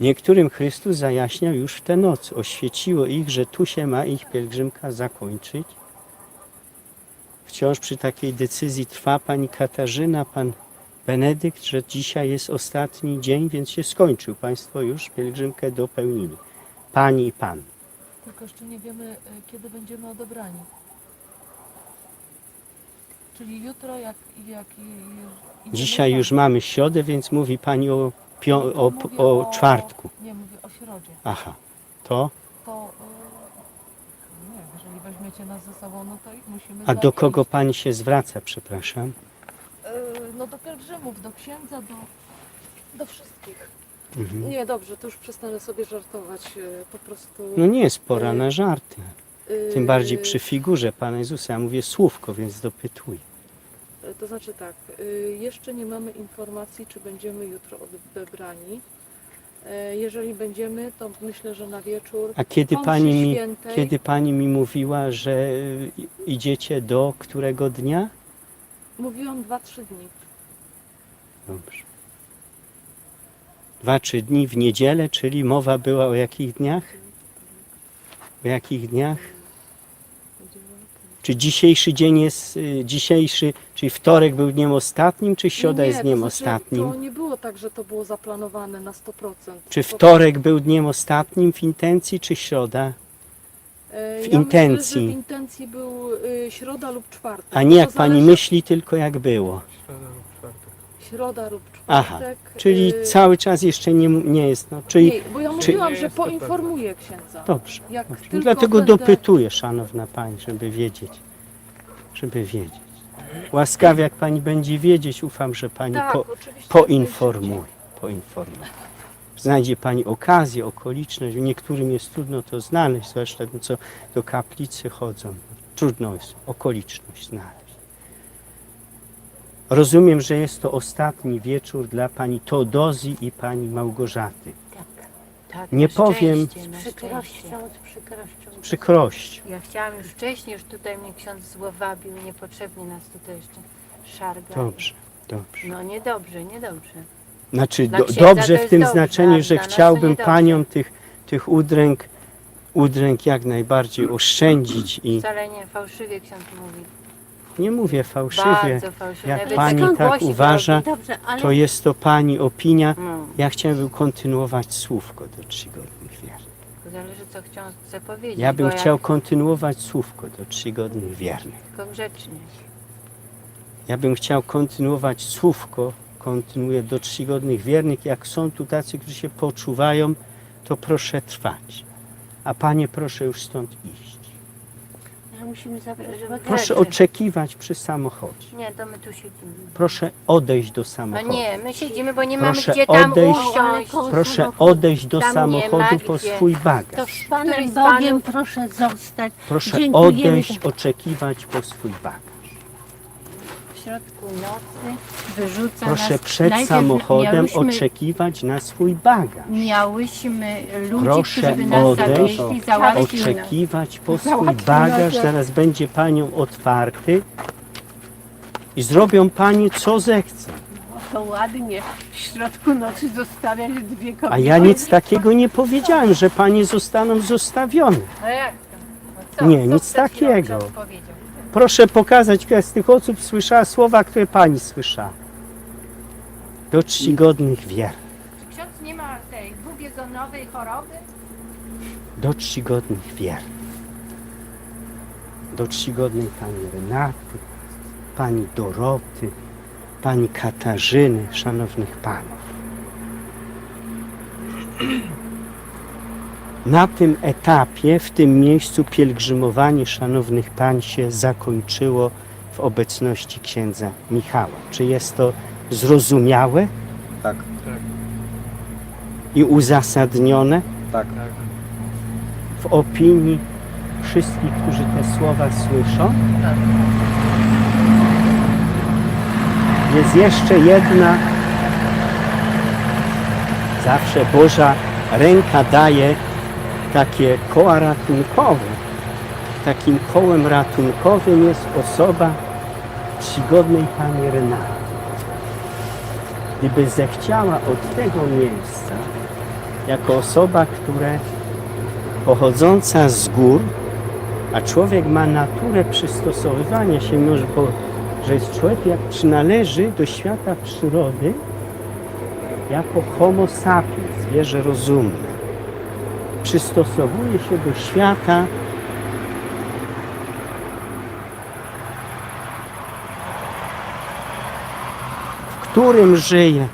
Niektórym Chrystus zajaśniał już w tę noc, oświeciło ich, że tu się ma ich pielgrzymka zakończyć. Wciąż przy takiej decyzji trwa pani Katarzyna, pan Benedykt, że dzisiaj jest ostatni dzień, więc się skończył. Państwo już pielgrzymkę dopełnili. Pani i pan. Tylko jeszcze nie wiemy, e, kiedy będziemy odebrani. Czyli jutro, jak, jak i- idziemy Dzisiaj już mamy środę, więc mówi pani o, pio- o, Mówię o czwartku. Nie, mówię o środzie. Aha, to. To e, nie, jeżeli weźmiecie nas ze sobą, no to i musimy A do zacząć. kogo pani się zwraca, przepraszam? E, No do pielgrzymów, do księdza, do, do wszystkich. Mhm. Nie, dobrze, to już przestanę sobie żartować. e, Po prostu. No nie jest pora na żarty. Tym bardziej przy figurze Pana Jezusa. Ja mówię słówko, więc dopytuję. To znaczy tak, y, jeszcze nie mamy informacji, czy będziemy jutro odebrani. E, Jeżeli będziemy, to myślę, że na wieczór. A kiedy pani, mi, świętej, kiedy pani mi mówiła, że y, idziecie do którego dnia? Mówiłam 2-3 dni. Dobrze. Dwa, trzy dni w niedzielę, czyli mowa była o jakich dniach? O jakich dniach? Czy dzisiejszy dzień jest, y, dzisiejszy, czyli wtorek był dniem ostatnim, czy środa nie, jest dniem to znaczy, ostatnim? To nie było tak, że to było zaplanowane na 100%. Czy wtorek był dniem ostatnim w intencji, czy środa? e, w ja intencji? Myślę, że w intencji był y, środa lub czwartek. A nie jak To pani zależy- myśli, tylko jak było. Środa lub czwartek. Aha, Czyli y, cały czas jeszcze nie, nie jest. No, czyli Nie, bo czy- mówiłam, że poinformuję księdza. dobrze. Jak dobrze. tylko Dlatego będę- dopytuję, szanowna pani, żeby wiedzieć. Żeby wiedzieć. Łaskawie, jak pani będzie wiedzieć, ufam, że pani Tak, po, oczywiście. poinformuje. poinformuje. Znajdzie pani okazję, okoliczność. Niektórym jest trudno to znaleźć, zwłaszcza tym, co do kaplicy chodzą. Trudno jest okoliczność znaleźć. Rozumiem, że jest to ostatni wieczór dla pani Teodozji i pani Małgorzaty. Tak, Nie na powiem- szczęście, Z na przykrością, szczęście. z przykrością. Z przykrością. Ja chciałam już wcześniej, już tutaj mnie ksiądz złowabił, niepotrzebnie nas tutaj jeszcze szarga. Dobrze, dobrze. No niedobrze, niedobrze. Znaczy Dla do, księdza dobrze w jest tym dobrze, znaczeniu, a że dla nas to chciałbym niedobrze. paniom tych, tych udręk, udręk jak najbardziej oszczędzić i Wcale nie, fałszywie ksiądz mówi. Nie mówię fałszywie, Bardzo jak Nawet pani tak uważa, robi. Dobrze, ale to jest to pani opinia. No, Ja chciałbym kontynuować słówko do trzygodnych wiernych. zależy co ksiądz chce powiedzieć. Ja bym bo chciał kontynuować słówko do trzygodnych wiernych. tylko grzecznie. Ja bym chciał kontynuować słówko, kontynuuję do czcigodnych wiernych. Jak są tu tacy, którzy się poczuwają, to proszę trwać. A panie, proszę już stąd iść. Musimy zabrać Proszę Proszę. oczekiwać przy samochodzie. Nie, to my tu siedzimy. Proszę odejść do No samochodu. nie, my siedzimy, bo nie Proszę mamy gdzie tam odejść. usiąść. Proszę odejść do Tam nie samochodu ma po gdzie. swój To bagaż. z Panem Któryś z Bogiem panów- proszę zostać. Proszę Dziękujemy. odejść, oczekiwać po swój bagaż. Środku nocy wyrzuca Proszę nas. przed Najpierw samochodem miałyśmy, oczekiwać na swój bagaż. miałyśmy ludzi, Proszę którzy by nas odejść, zawieźli, załatwili nas. oczekiwać po swój bagaż, się. zaraz będzie panią otwarty i zrobią pani co zechce. To ładnie w środku nocy zostawiać dwie kobiety. A ja nic takiego nie powiedziałem, że panie zostaną zostawione. No jak to? No co? Nie, Co nic przed chwilą takiego. ksiądz powiedział? Proszę pokazać, która z tych osób słyszała słowa, które pani słyszała. Do czcigodnych wier, Czy ksiądz nie ma tej dwubiegunowej choroby? do czcigodnych wier. Do czcigodnej pani Renaty, pani Doroty, pani Katarzyny, szanownych panów. Na tym etapie, w tym miejscu pielgrzymowanie szanownych pań się zakończyło w obecności księdza Michała. Czy jest to zrozumiałe Tak, i uzasadnione tak. w opinii wszystkich, którzy te słowa słyszą? Jest jeszcze jedna, zawsze Boża ręka daje takie koła ratunkowe. Takim kołem ratunkowym jest osoba czcigodnej Pani Renaty. Gdyby zechciała od tego miejsca jako osoba, która pochodząca z gór, a człowiek ma naturę przystosowywania się, mimo że, po, że jest człowiek jak przynależy do świata przyrody, jako homo sapiens, zwierzę rozumne. Przystosowuje się do świata w którym żyje,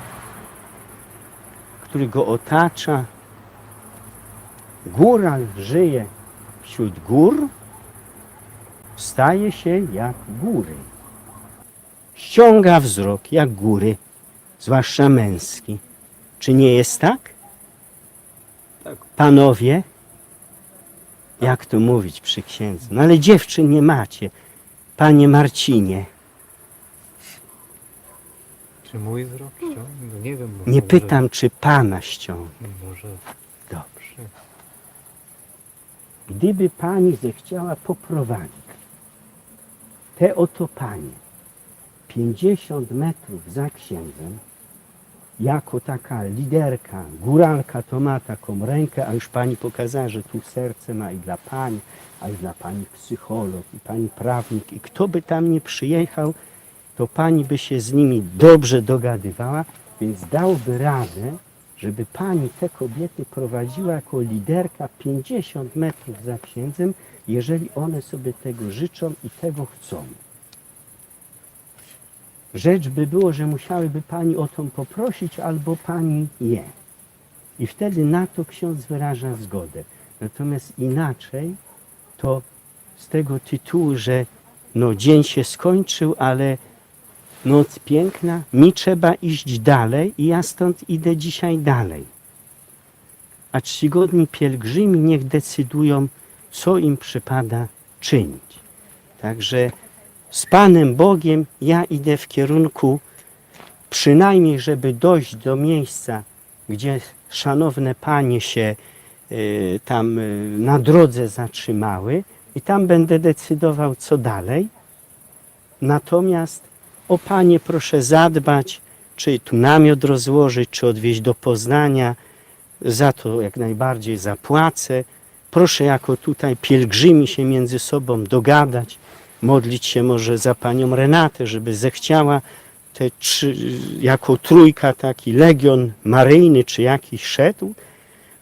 który go otacza. Góral żyje wśród gór, staje się jak góry. Ściąga wzrok jak góry, zwłaszcza męski. Czy nie jest tak? Panowie, jak to mówić przy księdzu? No ale dziewczyn nie macie. Panie Marcinie, Czy mój wzrok ściągnął? No nie wiem. bo nie może- pytam, czy pana ściągnie. Może Dobrze. Gdyby pani zechciała poprowadzić te oto panie 50 metrów za księdzem, jako taka liderka, góralka to ma taką rękę, a już pani pokazała, że tu serce ma i dla pań, a i dla pani psycholog, i pani prawnik, i kto by tam nie przyjechał, to pani by się z nimi dobrze dogadywała, więc dałby radę, żeby pani te kobiety prowadziła jako liderka 50 metrów za księdzem, jeżeli one sobie tego życzą i tego chcą. Rzecz by było, że musiałyby pani o tą poprosić albo pani je. I wtedy na to ksiądz wyraża zgodę. Natomiast inaczej to z tego tytułu, że no dzień się skończył, ale noc piękna, mi trzeba iść dalej i ja stąd idę dzisiaj dalej. A czcigodni pielgrzymi niech decydują, co im przypada czynić. Także z Panem Bogiem ja idę w kierunku przynajmniej, żeby dojść do miejsca, gdzie szanowne panie się y, tam y, na drodze zatrzymały i tam będę decydował, co dalej. Natomiast o panie proszę zadbać, czy tu namiot rozłożyć, czy odwieźć do Poznania. Za to jak najbardziej zapłacę. Proszę jako tutaj pielgrzymi się między sobą dogadać, modlić się może za panią Renatę, żeby zechciała te trzy, jako trójka taki legion maryjny czy jakiś szedł.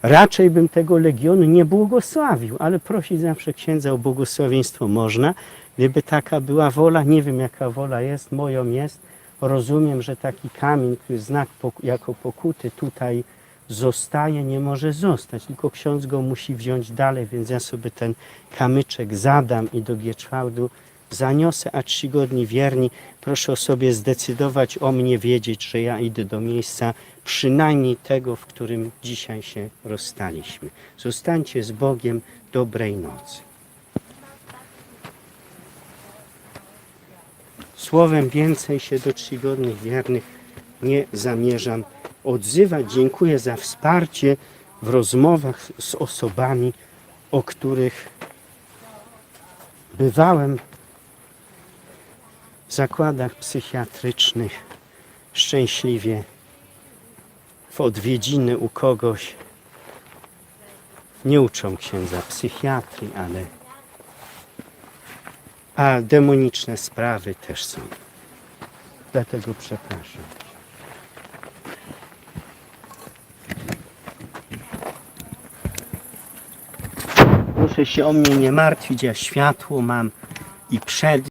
Raczej bym tego legionu nie błogosławił, ale prosić zawsze księdza o błogosławieństwo można. Gdyby taka była wola, nie wiem jaka wola jest, moją jest. Rozumiem, że taki kamień, który znak jako pokuty tutaj zostaje, nie może zostać, tylko ksiądz go musi wziąć dalej, więc ja sobie ten kamyczek zadam i do Gieczwałdu zaniosę, a czcigodni wierni, proszę o sobie zdecydować o mnie, wiedzieć, że ja idę do miejsca przynajmniej tego, w którym dzisiaj się rozstaliśmy. Zostańcie z Bogiem, dobrej nocy. Słowem więcej się do czcigodnych wiernych nie zamierzam odzywać. Dziękuję za wsparcie w rozmowach z osobami, o których bywałem w zakładach psychiatrycznych szczęśliwie w odwiedziny u kogoś. Nie uczą księdza psychiatrii, ale a demoniczne sprawy też są. Dlatego przepraszam. Proszę się o mnie nie martwić, ja światło mam i przed